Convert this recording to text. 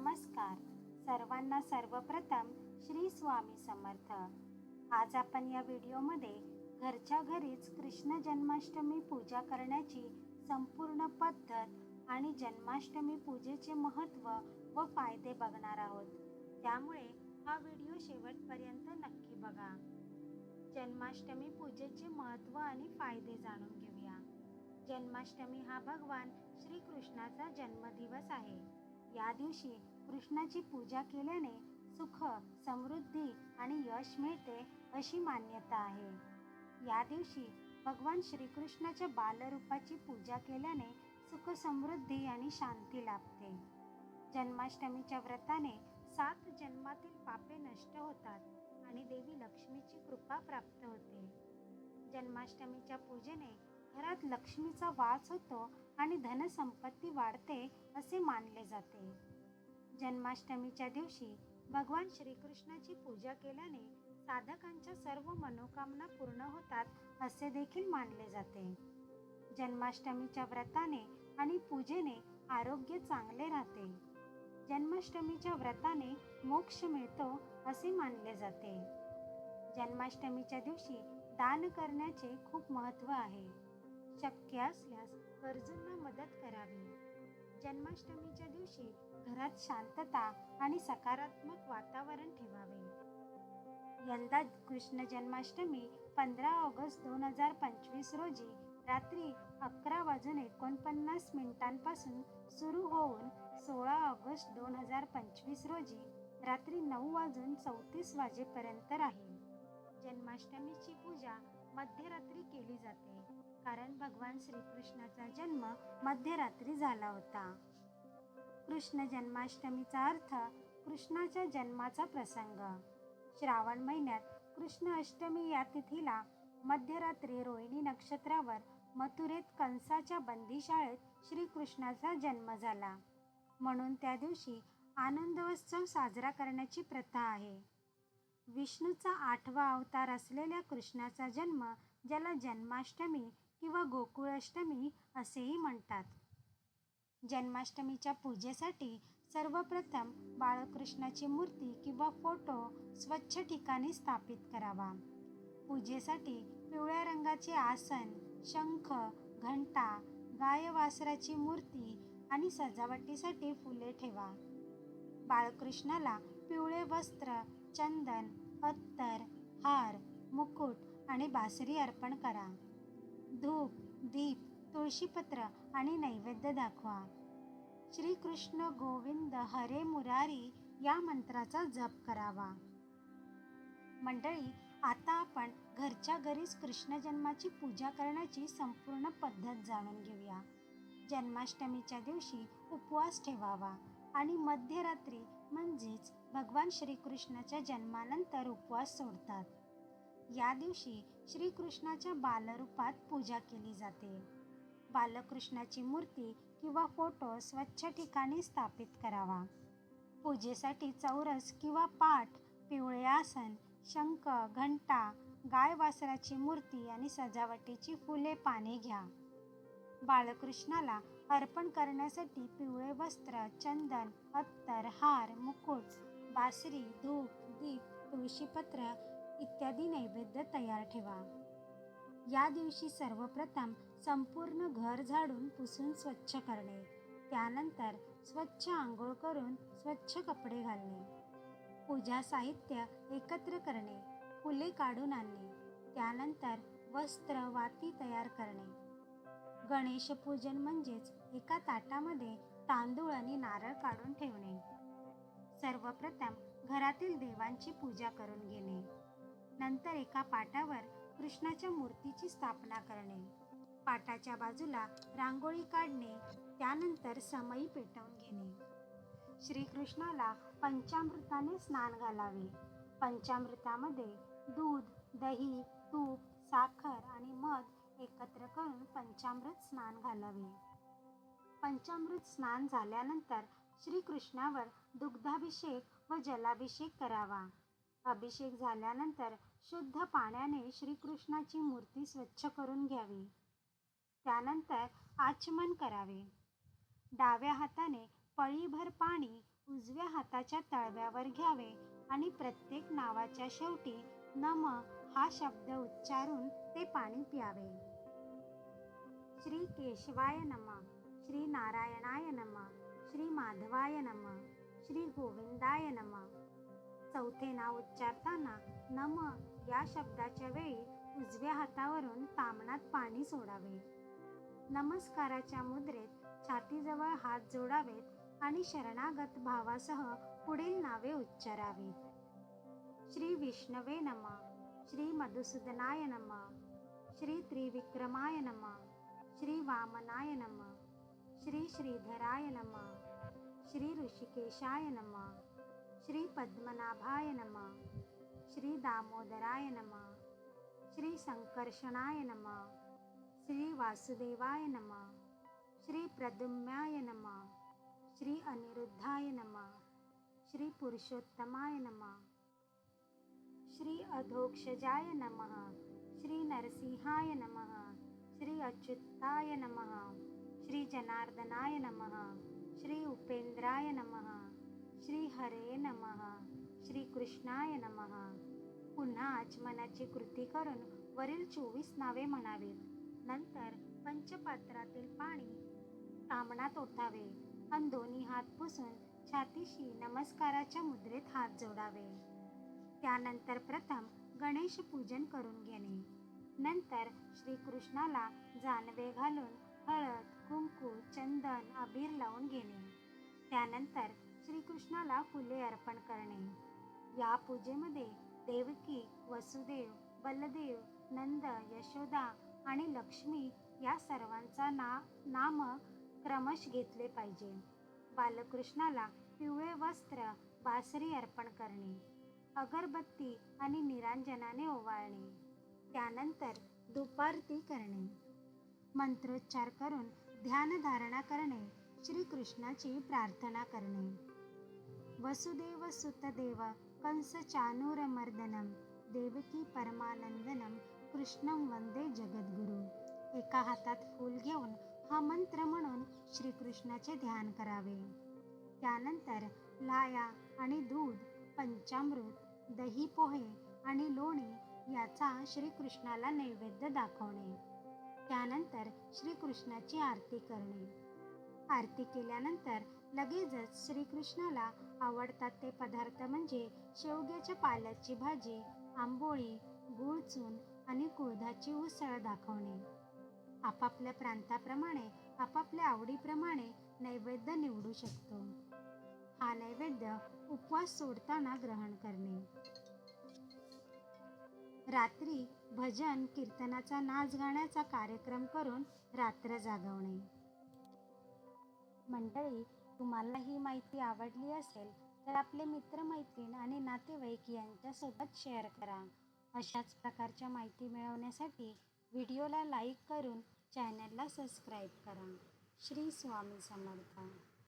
नमस्कार. सर्वांना सर्वप्रथम श्री स्वामी समर्थ. आज आपण या व्हिडिओमध्ये घरच्या घरीच कृष्ण जन्माष्टमी पूजा करण्याची संपूर्ण पद्धत आणि जन्माष्टमी पूजेचे महत्त्व व फायदे बघणार आहोत. त्यामुळे हा व्हिडिओ शेवटपर्यंत नक्की बघा. जन्माष्टमी पूजेचे महत्त्व आणि फायदे जाणून घेऊया. जन्माष्टमी हा भगवान श्रीकृष्णाचा जन्मदिवस आहे. या दिवशी कृष्णाची पूजा केल्याने सुख समृद्धी आणि यश मिळते अशी मान्यता आहे. या दिवशी भगवान श्रीकृष्णाच्या बालरूपाची पूजा केल्याने सुख समृद्धी आणि शांती लाभते. जन्माष्टमीच्या व्रताने सात जन्मातील पापे नष्ट होतात आणि देवी लक्ष्मीची कृपा प्राप्त होते. जन्माष्टमीच्या पूजेने घरात लक्ष्मीचा वास होतो आणि धनसंपत्ती वाढते असे मानले जाते. जन्माष्टमीच्या दिवशी भगवान श्रीकृष्णाची पूजा केल्याने साधकांच्या सर्व मनोकामना पूर्ण होतात असे देखील मानले जाते. जन्माष्टमीच्या व्रताने आणि पूजेने आरोग्य चांगले राहते. जन्माष्टमीच्या व्रताने मोक्ष मिळतो असे मानले जाते. जन्माष्टमीच्या दिवशी दान करण्याचे खूप महत्त्व आहे. शक्य असल्यास गरजूंना मदत करावी. जन्माष्टमीच्या दिवशी घरात शांतता आणि सकारात्मक वातावरण ठेवावे. यंदा कृष्ण जन्माष्टमी पंधरा ऑगस्ट दोन हजार पंचवीस रोजी रात्री अकरा वाजून एकोणपन्नास मिनिटांपासून सुरू होऊन सोळा ऑगस्ट दोन हजार पंचवीस रोजी रात्री नऊ वाजून चौतीस वाजेपर्यंत राहील. जन्माष्टमीची पूजा मध्यरात्री केली जाते. कारण भगवान श्रीकृष्णाचा जन्म मध्यरात्री झाला होता. कृष्ण जन्माष्टमीचा अर्थ कृष्णाच्या जन्माचा प्रसंग. श्रावण महिन्यात कृष्ण अष्टमी या तिथीला मध्यरात्री रोहिणी नक्षत्रावर मथुरेत कंसाच्या बंदीशाळेत श्रीकृष्णाचा जन्म झाला. म्हणून त्या दिवशी आनंदोत्सव साजरा करण्याची प्रथा आहे. विष्णूचा आठवा अवतार असलेल्या कृष्णाचा जन्म ज्याला जन्माष्टमी किंवा गोकुळाष्टमी असेही म्हणतात. जन्माष्टमीच्या पूजेसाठी सर्वप्रथम बाळकृष्णाची मूर्ती किंवा फोटो स्वच्छ ठिकाणी स्थापित करावा. पूजेसाठी पिवळ्या रंगाचे आसन शंख घंटा गायवासराची मूर्ती आणि सजावटीसाठी फुले ठेवा. बाळकृष्णाला पिवळे वस्त्र चंदन अत्तर हार मुकुट आणि बासरी अर्पण करा. धूप दीप तुळशीपत्र आणि नैवेद्य दाखवा. श्रीकृष्ण गोविंद हरे मुरारी या मंत्राचा जप करावा. मंडळी आता आपण घरच्या घरीच कृष्ण जन्माची पूजा करण्याची संपूर्ण पद्धत जाणून घेऊया. जन्माष्टमीच्या दिवशी उपवास ठेवावा आणि मध्यरात्री म्हणजेच भगवान श्रीकृष्णाच्या जन्मानंतर उपवास सोडतात. या दिवशी श्रीकृष्णाच्या बालरूपात पूजा केली जाते. बालकृष्णाची मूर्ती किंवा फोटो स्वच्छ ठिकाणी स्थापित करावा. पूजेसाठी चौरस किंवा पाठ पिवळे आसन शंख घंटा गाय वासराची मूर्ती आणि सजावटीची फुले पाने घ्या. बाळकृष्णाला अर्पण करण्यासाठी पिवळे वस्त्र चंदन अत्तर हार मुकुट बासरी धूप दीप तुळशीपत्र इत्यादी नैवेद्य तयार ठेवा. या दिवशी सर्वप्रथम संपूर्ण घर झाडून पुसून स्वच्छ करणे. त्यानंतर स्वच्छ आंघोळ करून स्वच्छ कपडे घालणे. पूजा साहित्य एकत्र करणे फुले काढून आणणे. त्यानंतर वस्त्र वाती तयार करणे. गणेश पूजन म्हणजेच एका ताटामध्ये तांदूळ आणि नारळ काढून ठेवणे. सर्वप्रथम घरातील देवांची पूजा करून घेणे. नंतर एका पाटावर कृष्णाच्या मूर्तीची स्थापना करणे. पाटाच्या बाजूला रांगोळी काढणे त्यानंतर समयी पेटवून घेणे. श्रीकृष्णाला पंचामृताने स्नान घालावे. पंचामृतामध्ये दूध दही तूप साखर आणि मध एकत्र करून पंचामृत स्नान घालावे. पंचामृत स्नान झाल्यानंतर श्रीकृष्णावर दुग्धाभिषेक व जलाभिषेक करावा. अभिषेक झाल्यानंतर शुद्ध पाण्याने श्रीकृष्णाची मूर्ती स्वच्छ करून घ्यावी. त्यानंतर आचमन करावे. डाव्या हाताने पळीभर पाणी उजव्या हाताच्या तळव्यावर घ्यावे आणि प्रत्येक नावाच्या शेवटी नम हा शब्द उच्चारून ते पाणी प्यावे. श्री केशवाय नम श्री नारायणाय नम श्री माधवाय नम श्री गोविंदाय नम चौथे नाव उच्चारताना नम या शब्दाच्या वेळी उजव्या हातावरून तामणात पाणी सोडावे. नमस्काराच्या मुद्रेत छातीजवळ हात जोडावेत आणि शरणागत भावासह पुढील नावे उच्चारावीत श्री विष्णवे नम श्री मधुसूदनाय नम श्री त्रिविक्रमाय नम श्री वामनाय नम श्री श्रीधराय नम श्री ऋषिकेशाय नम. श्री पद्मनाभाय नम। श्री दामोदराय नम। श्री संकर्षणाय नम। श्री वासुदेवाय नम। श्री प्रदुम्याय नम। श्री अनिरुद्धाय नम। श्री पुरुषोत्तमाय नम। श्री अधोक्षजाय नमः। श्री नरसिंहाय नमः। श्री अच्युताय नमः। श्री जनार्दनाय नमः। श्री उपेंद्राय नमः। श्री हरे नमः श्री कृष्णाय नमः. पुन्हा आचमनाची कृती करून वरील चोवीस नावे म्हणावीत. नंतर पंचपात्रातील पाणी तांबणात ओतावे आणि दोन्ही हात पुसून छातीशी नमस्काराच्या मुद्रेत हात जोडावे. त्यानंतर प्रथम गणेश पूजन करून घेणे. नंतर श्रीकृष्णाला जानवे घालून हळद कुंकू चंदन अबीर लावून घेणे. त्यानंतर श्रीकृष्णाला फुले अर्पण करणे. या पूजेमध्ये देवकी वसुदेव बलदेव नंद यशोदा आणि लक्ष्मी या सर्वांचा ना नाम क्रमश घेतले पाहिजे. बालकृष्णाला पिवळे वस्त्र बासरी अर्पण करणे. अगरबत्ती आणि निरांजनाने ओवाळणे. त्यानंतर दुपारती करणे. मंत्रोच्चार करून ध्यानधारणा करणे. श्रीकृष्णाची प्रार्थना करणे. वसुदेव सुतदेव कंस चानूरमर्दनम देवकी परमानंदनम कृष्णं वंदे जगद्गुरु। एका हातात फूल घेऊन हा मंत्र म्हणून श्रीकृष्णाचे ध्यान करावे। त्यानंतर लाया आणि दूध पंचामृत दही पोहे आणि लोणी याचा श्रीकृष्णाला नैवेद्य दाखवणे। त्यानंतर श्रीकृष्णाची आरती करणे। आरती केल्यानंतर लगेचच श्रीकृष्णाला आवडतात ते पदार्थ म्हणजे शेवग्याच्या पाल्याची भाजी आंबोळी गुळचून आणि कुळधाची उसळ दाखवणे. आपापल्या प्रांताप्रमाणे आपापल्या आवडीप्रमाणे नैवेद्य निवडू शकतो. हा नैवेद्य उपवास सोडताना ग्रहण करणे. रात्री भजन कीर्तनाचा नाच गाण्याचा कार्यक्रम करून रात्र जागवणे. मंडळी तुम्हाला ही माहिती आवडली असेल तर आपले मित्रमैत्रीण आणि नातेवाईक यांच्यासोबत शेअर करा. अशाच प्रकारच्या माहिती मिळवण्यासाठी व्हिडिओला लाईक करून चॅनलला सबस्क्राईब करा. श्री स्वामी समर्थ.